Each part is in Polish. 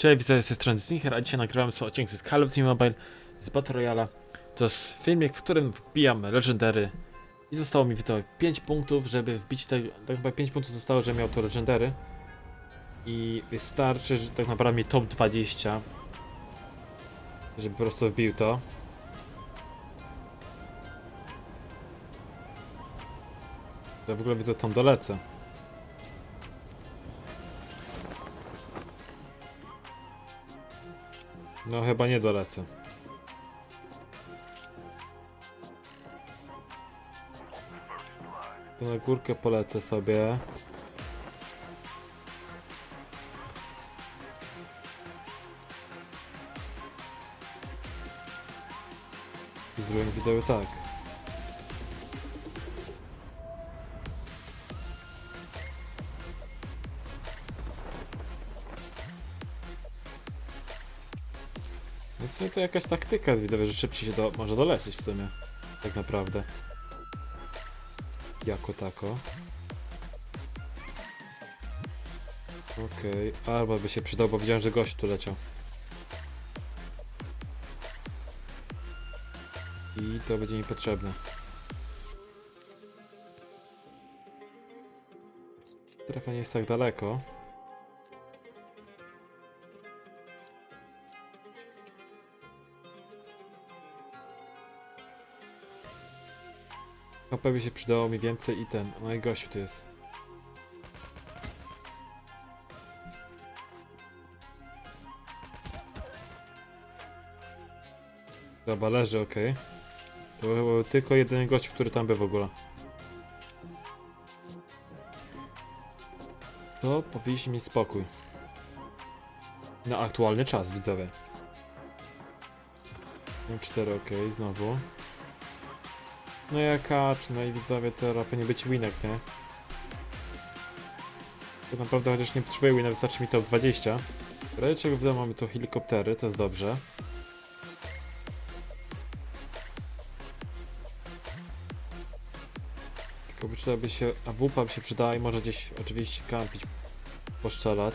Cześć, widzę z strony Snicher, a dzisiaj nagrywam sobie odcinek z Call of Duty Mobile z Battle Royale. To jest filmik, w którym wbijam Legendary i zostało mi widzowie 5 punktów, żeby wbić te, tak chyba 5 punktów zostało, że miał to Legendary i wystarczy, że tak naprawdę mi top 20 żeby po prostu wbił to. Ja w ogóle widzę tam dolecę. No chyba nie dolecę. To na górkę polecę sobie. I zrobię widzowie tak. W sumie to jakaś taktyka widzowie, że szybciej się do, może dolecieć w sumie. Tak naprawdę. Jako tako. Okej, albo by się przydał, bo widziałem, że gość tu leciał. I to będzie mi potrzebne. Strefa nie jest tak daleko. HP by się przydało mi więcej i ten. No i gościu tu jest. Dobra, leży, okej. To był tylko jedyny gość, który tam był w ogóle. To powinniśmy mieć spokój. Na aktualny czas, widzowie. M4, ok, znowu. No jaka, no i widzowie, to powinien być winek, nie? Tak naprawdę chociaż nie potrzebuję wina, wystarczy mi to 20. W razie czego w domu mamy tu helikoptery, to jest dobrze. Tylko by przydałaby się, a wupa by się przydała i może gdzieś oczywiście kampić, poszczelać.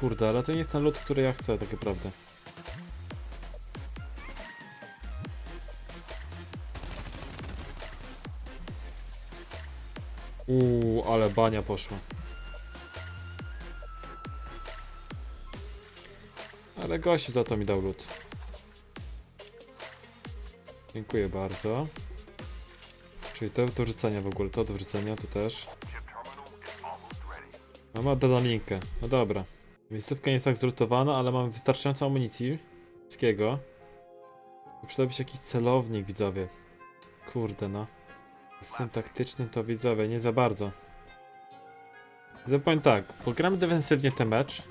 Kurde, ale to nie jest ten lód, który ja chcę, tak naprawdę. Uuu, ale bania poszła. Ale gości za to mi dał lód. Dziękuję bardzo. Czyli to do wrzucenia w ogóle, to do wrzucenia, tu też. No ma dodalinkę, no dobra. Miejscówka nie jest tak zlutowana, ale mamy wystarczająco amunicji. Wszystkiego. Przydałby się jakiś celownik, widzowie. Kurde no. Z tym taktycznym to widzowie, nie za bardzo. Ja powiem tak, pogramy defensywnie ten mecz.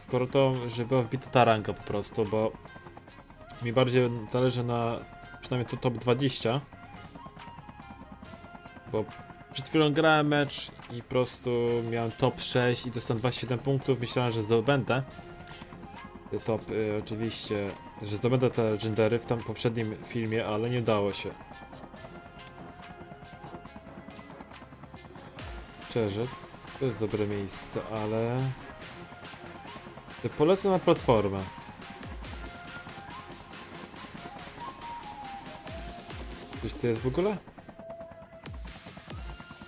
Skoro to, żeby była wbita ta ranga po prostu, bo mi bardziej zależy na przynajmniej to top 20. Bo przed chwilą grałem mecz i po prostu miałem top 6 i dostałem 27 punktów. Myślałem, że zdobędę. Top y, oczywiście, że zdobędę te legendary w tam poprzednim filmie, ale nie udało się. Szczerze, to jest dobre miejsce, ale... To Polecę na platformę. Coś tu jest w ogóle?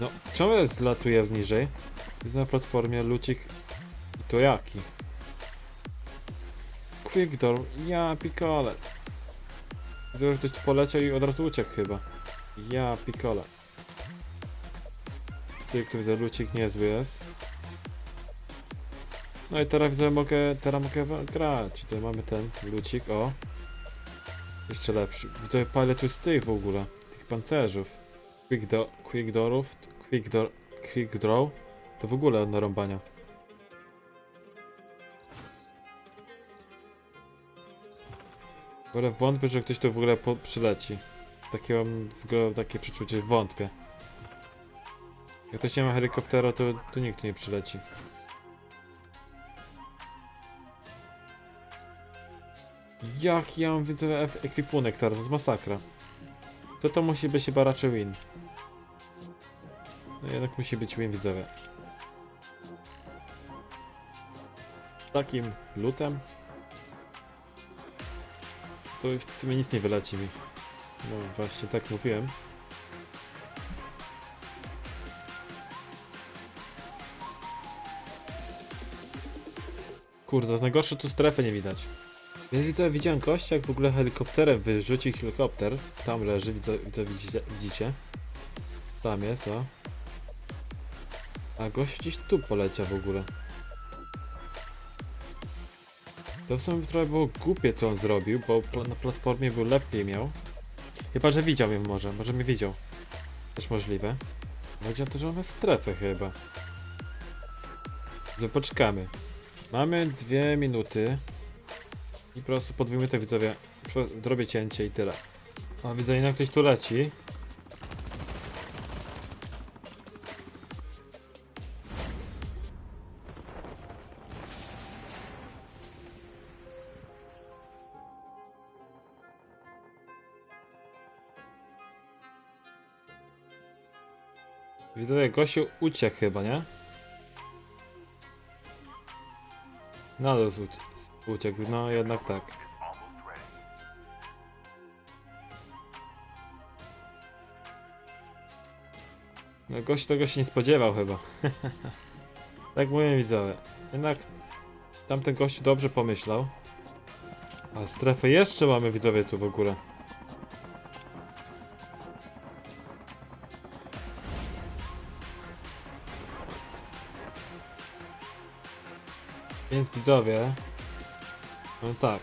No, czemu ja zlatuję niżej? Jest na platformie lucik i to jaki? Quick door, ja pikole. Widzę, że ktoś poleciał i od razu uciekł chyba. Ja pikole. Ty, który widzę, lucik niezły jest. No i teraz widzę, mogę, teraz mogę grać. Widzę, mamy ten lucik, o. Jeszcze lepszy. Widzę, parę tu z tych w ogóle, tych pancerzów. Quick, do, quick doorów, quick, door, quick draw. To w ogóle od narąbania. W ogóle wątpię, że ktoś tu w ogóle przyleci. Takie mam w ogóle takie przeczucie, wątpię. Jak ktoś nie ma helikoptera, to, to nikt nie przyleci. Jak ja mam ef- ekwipunek teraz, jest masakra. To to musi być chyba raczej win. No jednak musi być win widzowie. takim lutem, to w sumie nic nie wyleci mi. No właśnie tak mówiłem. Kurde, z najgorsze tu strefy nie widać. Więc widzę, widziałem gościa, jak w ogóle helikopterem wyrzucił helikopter. Tam leży, widzę, widzicie, widzicie. Tam jest, o. A gość gdzieś tu poleciał w ogóle. To w sumie trochę było głupie co on zrobił, bo na platformie był lepiej miał. Chyba, że widział mnie może, może mnie widział. Też możliwe. Chodzi to, że on ma strefę chyba. So, poczekamy. Mamy dwie minuty. I po prostu po dwóch widzowie zrobię cięcie i tyle. O, widzę, jednak ktoś tu leci. Widzę, gościu uciekł chyba, nie? Na dół ucie- uciekł, no jednak tak. No gość tego się nie spodziewał chyba. tak mówię widzowie. Jednak tamten gość dobrze pomyślał. A strefę jeszcze mamy widzowie tu w ogóle. Więc widzowie. No tak.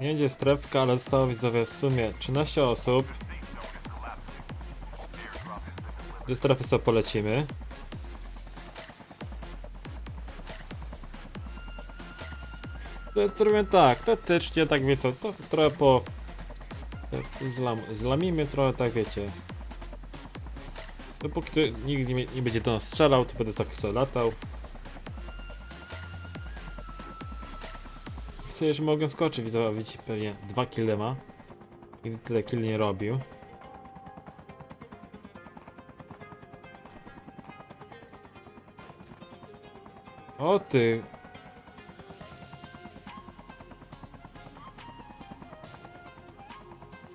Nie będzie strefka, ale zostało widzowie w sumie 13 osób. Do strefy sobie polecimy. Zrobimy tak, teoretycznie tak wiecie, to trochę po... Zlam, zlamimy trochę, tak wiecie. Dopóki to nikt nie, nie będzie do nas strzelał, to będę tak sobie latał. Myślę, że mogę skoczyć, widzę, widzicie, pewnie dwa kile ma. Nigdy tyle kill nie robił. O ty!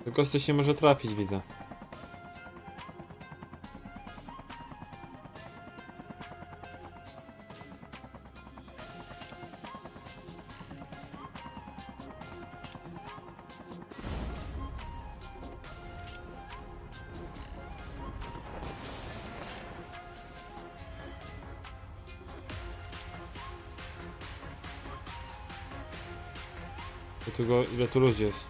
Tylko coś nie może trafić, widzę. Tego, ile tu ludzi jest?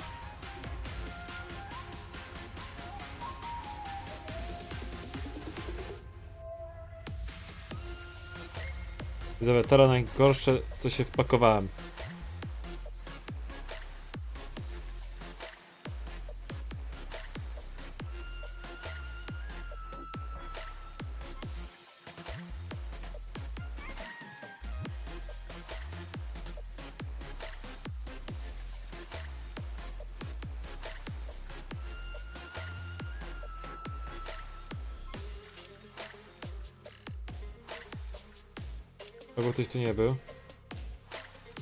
Teraz najgorsze, co się wpakowałem. Albo ktoś tu nie był.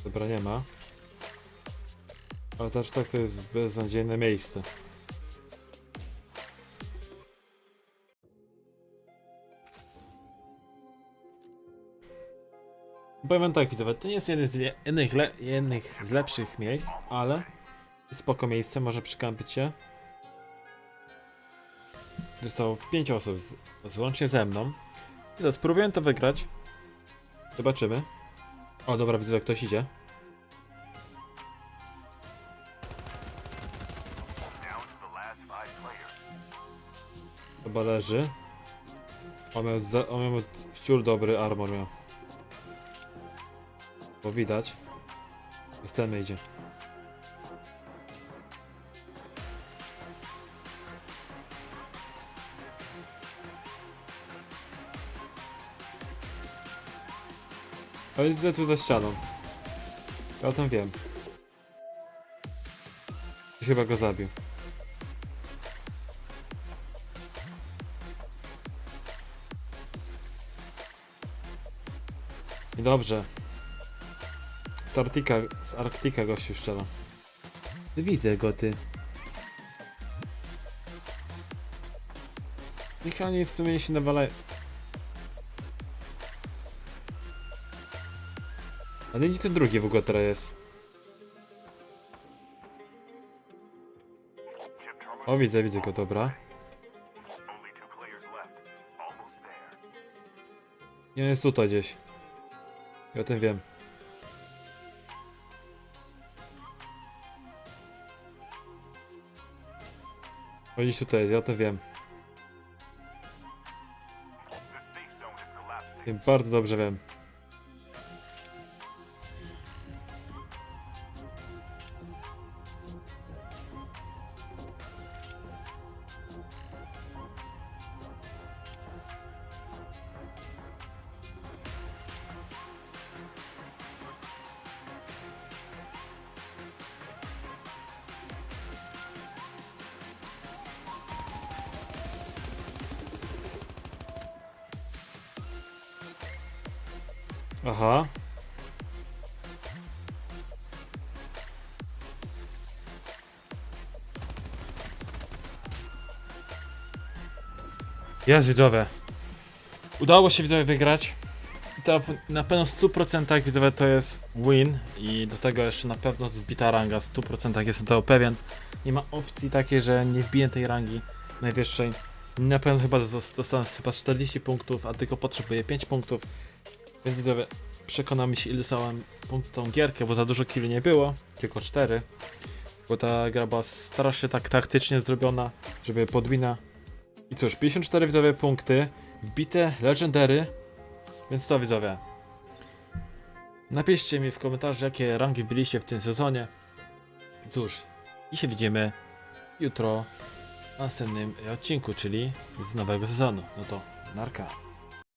Dobra, nie ma. Ale też tak to jest beznadziejne miejsce. Powiem wam tak, widzowie, to nie jest jeden z jednych, le jednych z lepszych miejsc, ale spoko miejsce, może przykampić się. Zostało 5 osób, z, łącznie ze mną. I to spróbuję to wygrać. Zobaczymy. O, dobra, widzę, jak ktoś idzie. Chyba leży. On miał, za, on miał dobry armor miał. Bo widać. Jest ten idzie. Ale widzę tu za ścianą. Ja o tym wiem. Chyba go zabił. I dobrze. Z Arktika, z Arktika gościu strzela. Widzę go, ty. Niech oni w sumie się nawalają. Ale nie ten drugi w ogóle teraz jest. O, widzę, widzę go, dobra. I on jest tutaj gdzieś. Ja o tym wiem. O, gdzieś tutaj ja o tym wiem. Wiem, bardzo dobrze wiem. Aha. Jest widzowie. Udało się widzowie wygrać. To na pewno w 100% widzowie to jest win i do tego jeszcze na pewno zbita ranga, w 100% jestem tego pewien. Nie ma opcji takiej, że nie wbiję tej rangi najwyższej. Na pewno chyba zos- dostanę chyba 40 punktów, a tylko potrzebuję 5 punktów. Więc widzowie, przekonamy się ile punktów tą gierkę, bo za dużo killi nie było, tylko 4. Bo ta gra była strasznie tak taktycznie zrobiona, żeby podwina. I cóż, 54 widzowie punkty, wbite legendary, więc to widzowie. Napiszcie mi w komentarzu, jakie rangi wbiliście w tym sezonie. I Cóż, i się widzimy jutro w następnym odcinku, czyli z nowego sezonu. No to narka.